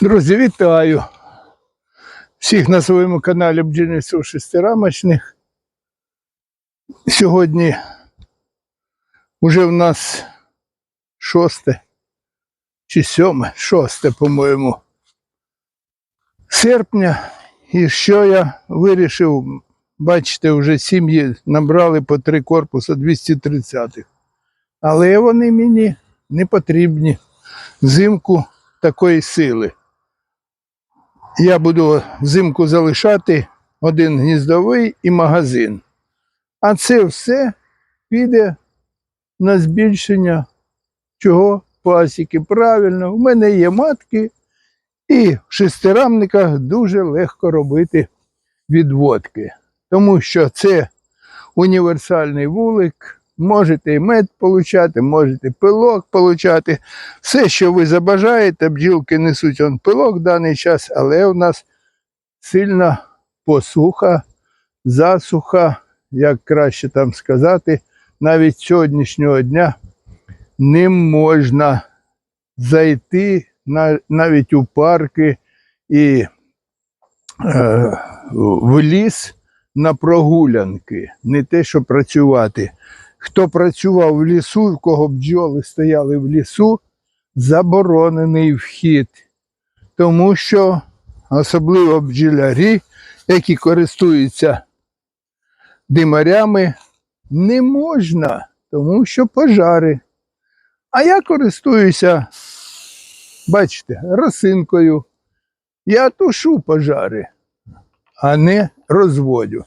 Друзі, вітаю! Всіх на своєму каналі бджільництво шестирамочних. Сьогодні вже в нас шосте чи сьоме, шосте, по-моєму, серпня. І що я вирішив, бачите, вже сім'ї набрали по три корпуса 230-х. Але вони мені не потрібні взимку такої сили. Я буду взимку залишати один гніздовий і магазин. А це все піде на збільшення чого пасіки. Правильно, в мене є матки, і в шестирамниках дуже легко робити відводки. Тому що це універсальний вулик. Можете і мед получати, можете пилок получати. Все, що ви забажаєте, бджілки несуть он пилок в даний час, але у нас сильна посуха, засуха, як краще там сказати, навіть сьогоднішнього дня не можна зайти навіть у парки і е, в ліс на прогулянки, не те, що працювати. Хто працював в лісу, в кого бджоли стояли в лісу, заборонений вхід. Тому що особливо бджолярі, які користуються димарями, не можна, тому що пожари. А я користуюся, бачите, росинкою. Я тушу пожари, а не розводю.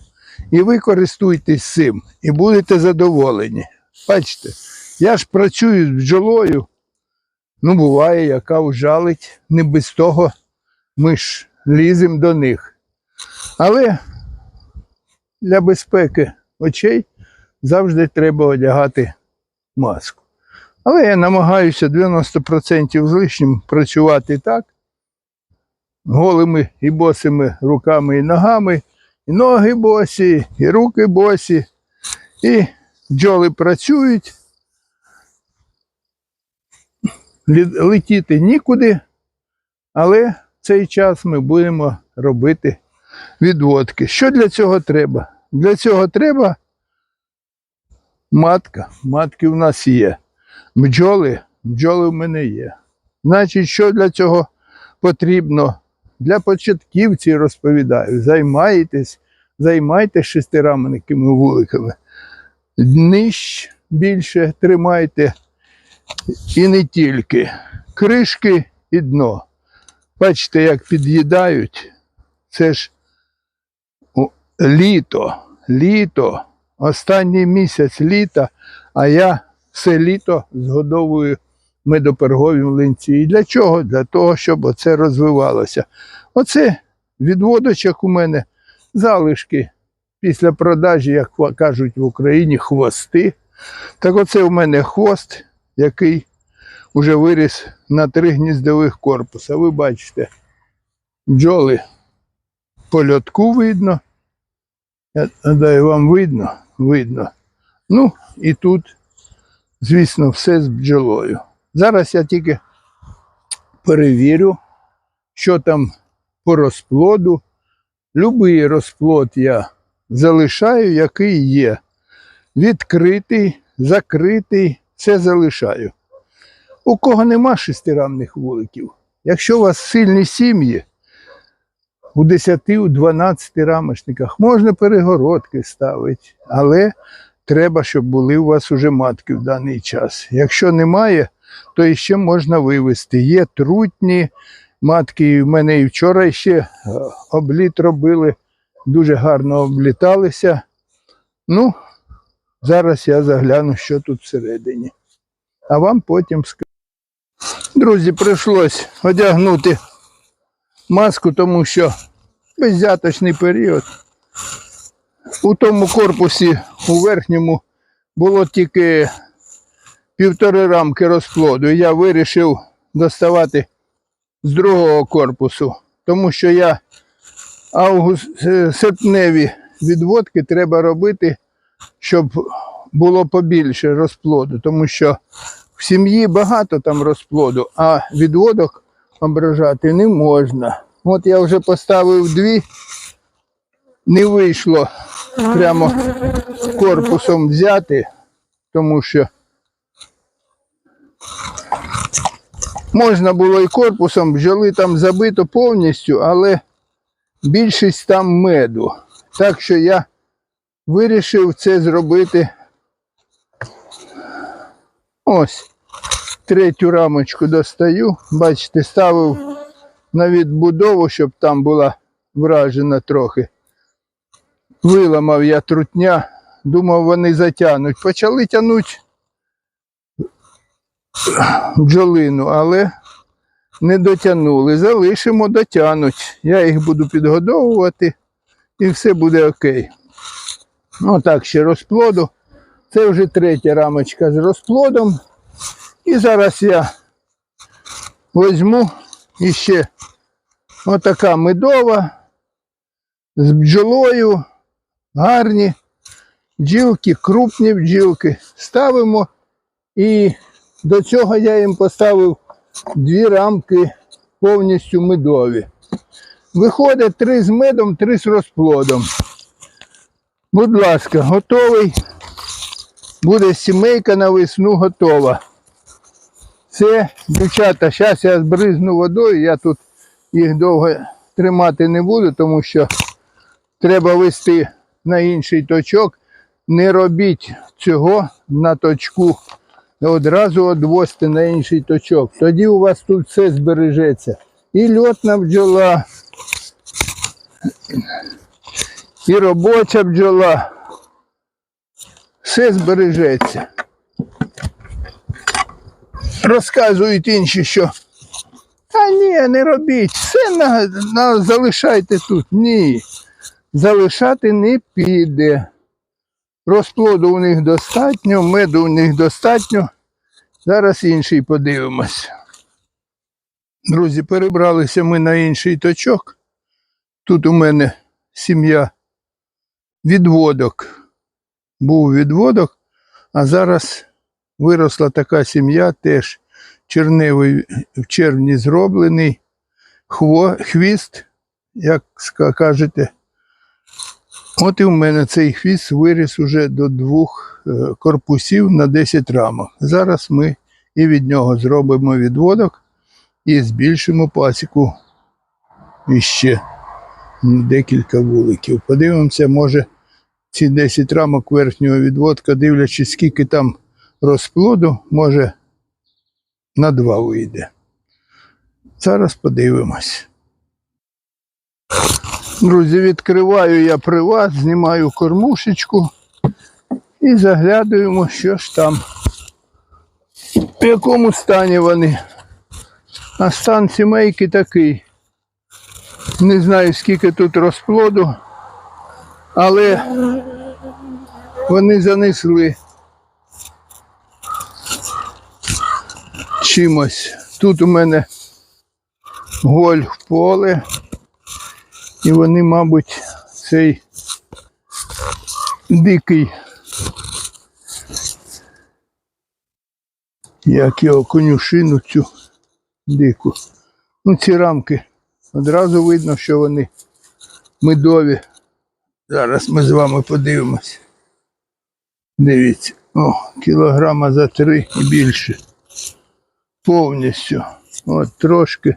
І ви користуйтесь цим і будете задоволені. Бачите, я ж працюю з бджолою. Ну, буває, яка ужалить, не без того ми ж ліземо до них. Але для безпеки очей завжди треба одягати маску. Але я намагаюся 90% з лишнім працювати так, голими і босими руками і ногами, і ноги босі, і руки босі, і бджоли працюють. Летіти нікуди, але в цей час ми будемо робити відводки. Що для цього треба? Для цього треба матка. Матки в нас є. Бджоли, бджоли в мене є. Значить, що для цього потрібно? Для початківців розповідаю. Займайтесь, займайтесь шестираменникими вуликами. Днищ більше тримайте і не тільки. Кришки і дно. Бачите, як під'їдають. Це ж літо, літо, останній місяць літа, а я все літо згодовую медопергові млинці. І для чого? Для того, щоб оце розвивалося. Оце відводочок у мене, залишки після продажі, як кажуть в Україні, хвости. Так оце у мене хвост, який вже виріс на три гніздових корпуса. Ви бачите, бджоли по льотку видно. Я гадаю, вам видно? Видно. Ну, і тут, звісно, все з бджолою. Зараз я тільки перевірю, що там по розплоду. Любий розплод я залишаю, який є. Відкритий, закритий, все залишаю. У кого нема шестирамних вуликів, якщо у вас сильні сім'ї, у 10, у 12 рамочниках можна перегородки ставити, але треба, щоб були у вас уже матки в даний час. Якщо немає, то іще можна вивезти. Є трутні матки, в мене і вчора ще е, обліт робили, дуже гарно обліталися. Ну, зараз я загляну, що тут всередині. А вам потім скажу. Друзі, прийшлось одягнути маску, тому що беззяточний період. У тому корпусі, у верхньому, було тільки півтори рамки розплоду. Я вирішив доставати з другого корпусу, тому що я август, е, серпневі відводки треба робити, щоб було побільше розплоду, тому що в сім'ї багато там розплоду, а відводок ображати не можна. От я вже поставив дві, не вийшло прямо корпусом взяти, тому що можна було і корпусом, бджоли там забито повністю, але більшість там меду. Так що я вирішив це зробити ось. Третю рамочку достаю. Бачите, ставив на відбудову, щоб там була вражена трохи. Виламав я трутня, думав, вони затягнуть. Почали тягнути бджолину, але не дотягнули. Залишимо, дотягнуть. Я їх буду підгодовувати і все буде окей. Отак ще розплоду. Це вже третя рамочка з розплодом. І зараз я візьму іще отака медова з бджолою, гарні бджілки, крупні бджілки. Ставимо і до цього я їм поставив дві рамки повністю медові. Виходить три з медом, три з розплодом. Будь ласка, готовий. Буде сімейка на весну готова. Це, дівчата, зараз я збризну водою, я тут їх довго тримати не буду, тому що треба вести на інший точок. Не робіть цього на точку. Одразу одвозьте на інший точок. Тоді у вас тут все збережеться. І льотна бджола, і робоча бджола. Все збережеться розказують інші, що а ні, не робіть, все на, на, залишайте тут. Ні. Залишати не піде. Розплоду у них достатньо, меду у них достатньо. Зараз інший подивимось. Друзі, перебралися ми на інший точок. Тут у мене сім'я відводок. Був відводок, а зараз виросла така сім'я, теж черневий в червні зроблений, хво, хвіст, як кажете. От і в мене цей хвіст виріс уже до двох е, корпусів на 10 рамок. Зараз ми і від нього зробимо відводок і збільшимо пасіку іще декілька вуликів. Подивимося, може ці 10 рамок верхнього відводка, дивлячись, скільки там розплоду, може на два вийде. Зараз подивимось. Друзі, відкриваю я приват, знімаю кормушечку і заглядуємо, що ж там, в якому стані вони. А стан сімейки такий. Не знаю, скільки тут розплоду, але вони занесли чимось. Тут у мене гольф поле. І вони, мабуть, цей дикий, як його конюшину цю дику. Ну, ці рамки одразу видно, що вони медові. Зараз ми з вами подивимось. Дивіться, о, кілограма за три і більше. Повністю. От трошки,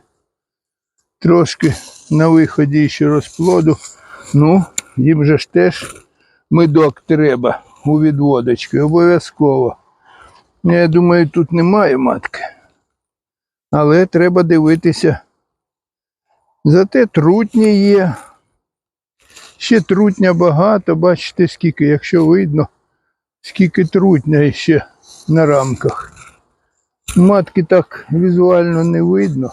трошки на виході ще розплоду. Ну, їм же ж теж медок треба у відводочки, обов'язково. Я думаю, тут немає матки. Але треба дивитися. Зате трутні є. Ще трутня багато, бачите, скільки, якщо видно, скільки трутня ще на рамках. Матки так візуально не видно.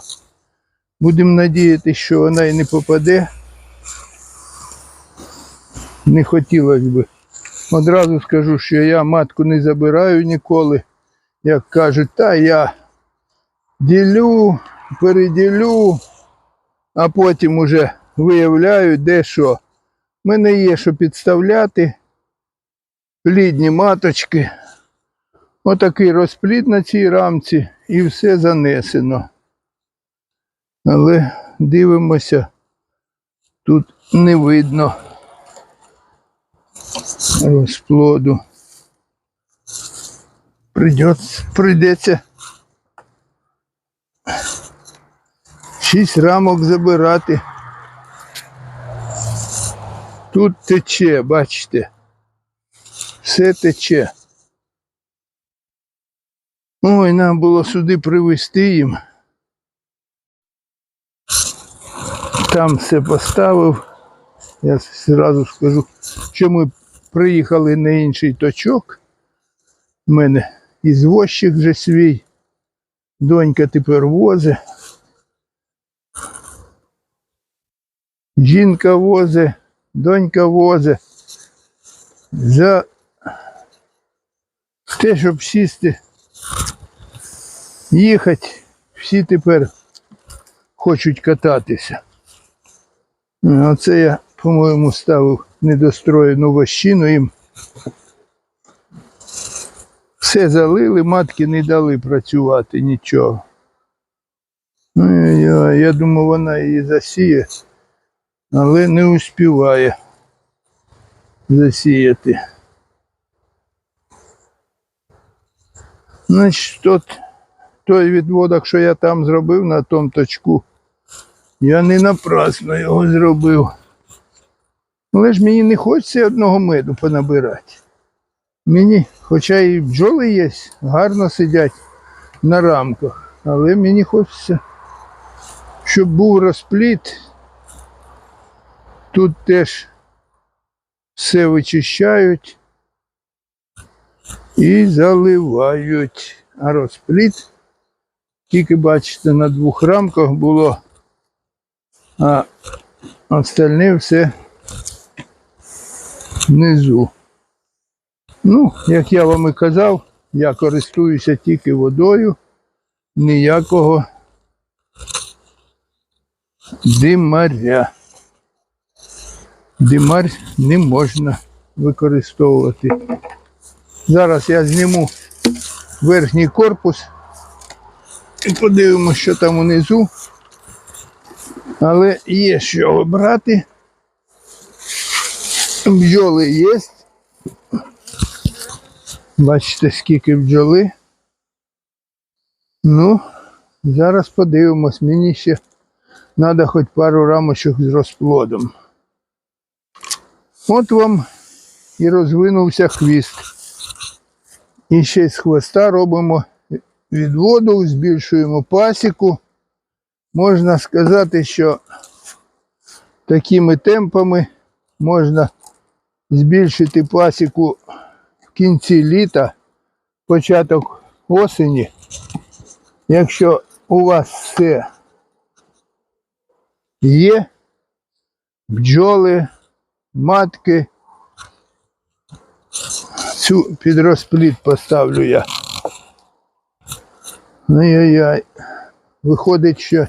Будемо надіятися, що вона і не попаде. Не хотілося б. Одразу скажу, що я матку не забираю ніколи. Як кажуть, та я ділю, переділю, а потім уже виявляю, де що. У мене є що підставляти. Плідні маточки. Отакий розплід на цій рамці і все занесено. Але дивимося, тут не видно розплоду. Прийдеться шість рамок забирати. Тут тече, бачите. Все тече. Ой, нам було сюди привезти їм. Там все поставив. Я зразу скажу, що ми приїхали на інший точок. У мене ізвозчик вже свій. Донька тепер возе. Жінка возе, донька возе. За те, щоб сісти, їхати, всі тепер хочуть кататися. Ну, Оце я, по-моєму, ставив недостроєну вощину їм. Все залили, матки не дали працювати нічого. Ну, я, я думав, вона її засіє, але не успіває засіяти. Значить, тот, той відводок, що я там зробив на тому точку, я не напрасно його зробив. Але ж мені не хочеться одного меду понабирати. Мені, хоча і бджоли є, гарно сидять на рамках, але мені хочеться, щоб був розпліт. Тут теж все вичищають і заливають. А розпліт, тільки бачите, на двох рамках було, а остальне все внизу. Ну, як я вам і казав, я користуюся тільки водою, ніякого димаря. Димар не можна використовувати. Зараз я зніму верхній корпус і подивимося, що там унизу. Але є що брати. Бджоли є. Бачите, скільки бджоли. Ну, зараз подивимось. Мені ще треба хоч пару рамочок з розплодом. От вам і розвинувся хвіст. І ще з хвоста робимо відводу, збільшуємо пасіку. Можна сказати, що такими темпами можна збільшити пасіку в кінці літа, початок осені. Якщо у вас все є, бджоли, матки, цю під розпліт поставлю я. Ай-яй-яй. Виходить, що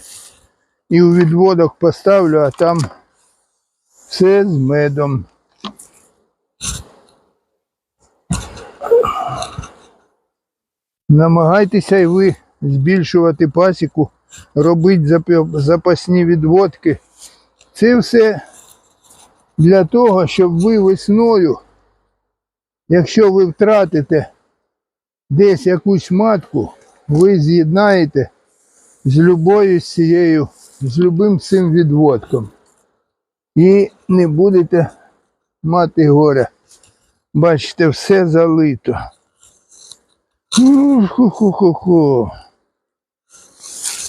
і у відводок поставлю, а там все з медом. Намагайтеся і ви збільшувати пасіку, робити запасні відводки. Це все для того, щоб ви весною, якщо ви втратите десь якусь матку, ви з'єднаєте з любою цією, з любим цим відводком. І не будете мати горя. Бачите, все залито. Ху-ху-ху-ху.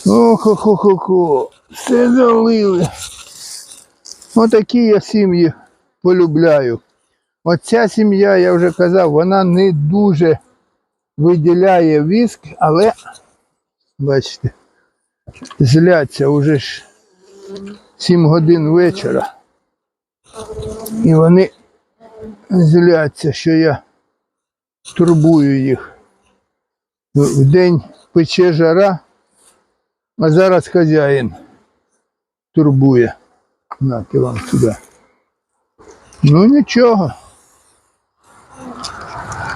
Охо-хо-хо-хо. Все залили. Отакі я сім'ї полюбляю. Оця сім'я, я вже казав, вона не дуже виділяє віск, але, бачите, зляться вже ж 7 годин вечора. І вони зляться, що я турбую їх. В день пече жара, а зараз хазяїн турбує. Нате вам сюди. Ну нічого.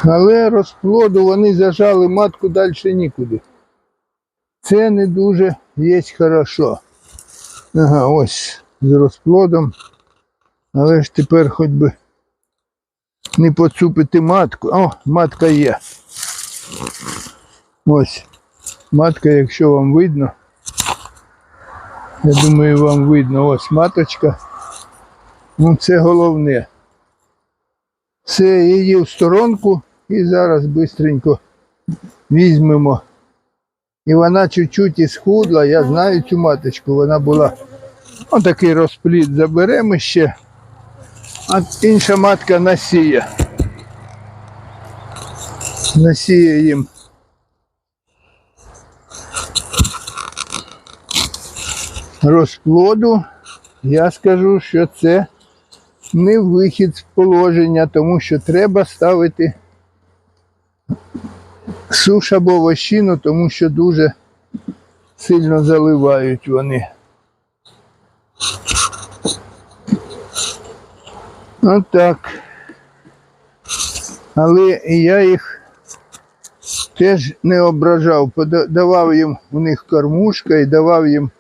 Але розплоду вони зажали матку далі нікуди. Це не дуже є хорошо. Ага, ось з розплодом. Але ж тепер хоч би не поцупити матку. О, матка є. Ось. Матка, якщо вам видно. Я думаю, вам видно. Ось маточка. Ну, це головне. Все, її в сторонку і зараз швидко візьмемо. І вона чуть-чуть і схудла. Я знаю цю маточку, вона була отакий розплід заберемо ще. А інша матка насіє. Насіє їм. Розплоду. Я скажу, що це не вихід з положення, тому що треба ставити суш або вощину, тому що дуже сильно заливають вони. Отак. Але я їх теж не ображав, давав їм у них кормушка і давав їм.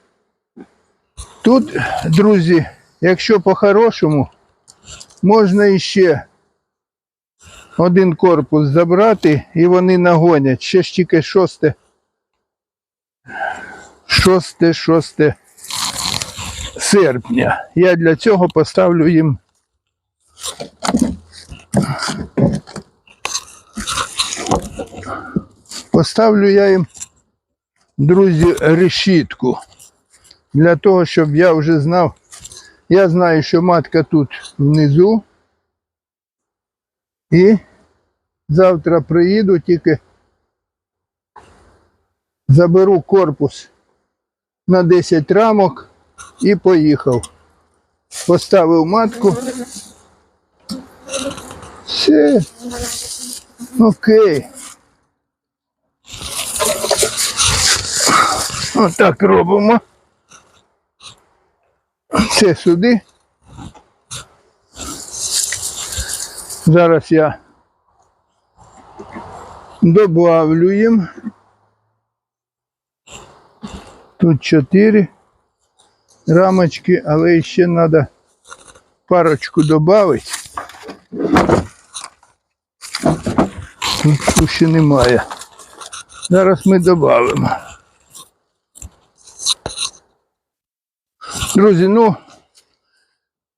Тут, друзі, якщо по-хорошому, можна іще один корпус забрати і вони нагонять. Ще ж тільки шосте. Шосте, шосте серпня. Я для цього поставлю їм Поставлю я їм, друзі, решітку. Для того, щоб я вже знав. Я знаю, що матка тут внизу. І завтра приїду, тільки заберу корпус на 10 рамок і поїхав. Поставив матку. Все. Окей. Отак робимо. Це сюди. Зараз я добавлю їм. Тут чотири рамочки, але ще треба парочку додати. Тут ще немає. Зараз ми додамо. Друзі, ну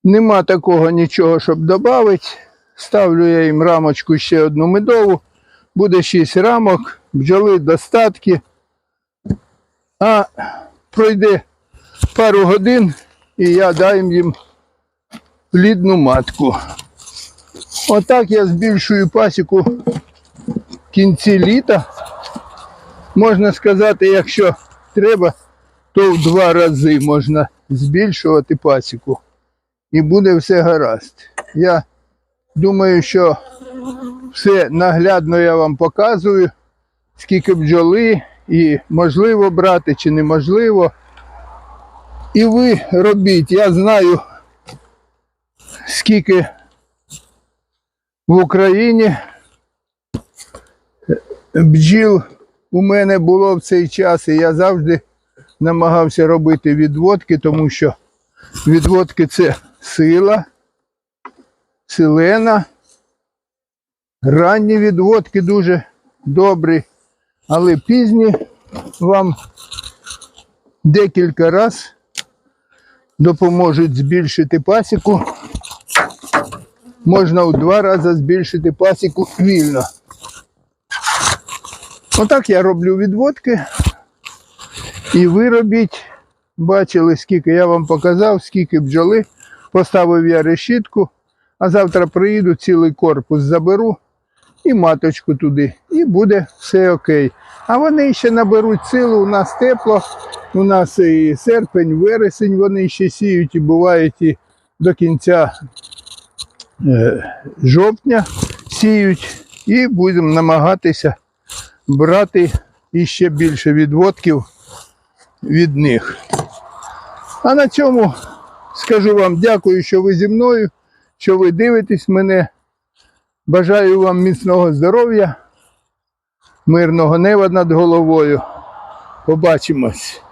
нема такого нічого, щоб додати. Ставлю я їм рамочку ще одну медову. Буде 6 рамок, бджоли достатки. А пройде пару годин і я дам їм плідну матку. Отак я збільшую пасіку в кінці літа. Можна сказати, якщо треба, то в два рази можна збільшувати пасіку. І буде все гаразд. Я думаю, що все наглядно я вам показую, скільки бджоли, і можливо брати чи неможливо. І ви робіть, я знаю, скільки в Україні бджіл у мене було в цей час, і я завжди намагався робити відводки, тому що відводки це сила, селена. Ранні відводки дуже добрі, але пізні вам декілька разів допоможуть збільшити пасіку. Можна у два рази збільшити пасіку вільно. Отак я роблю відводки. І ви робіть. Бачили, скільки я вам показав, скільки бджоли. Поставив я решітку, а завтра приїду, цілий корпус заберу і маточку туди. І буде все окей. А вони ще наберуть силу, у нас тепло, у нас і серпень, вересень вони ще сіють і бувають і до кінця е, жовтня сіють. І будемо намагатися брати іще більше відводків від них. А на цьому скажу вам дякую, що ви зі мною, що ви дивитесь мене. Бажаю вам міцного здоров'я, мирного неба над головою. Побачимось.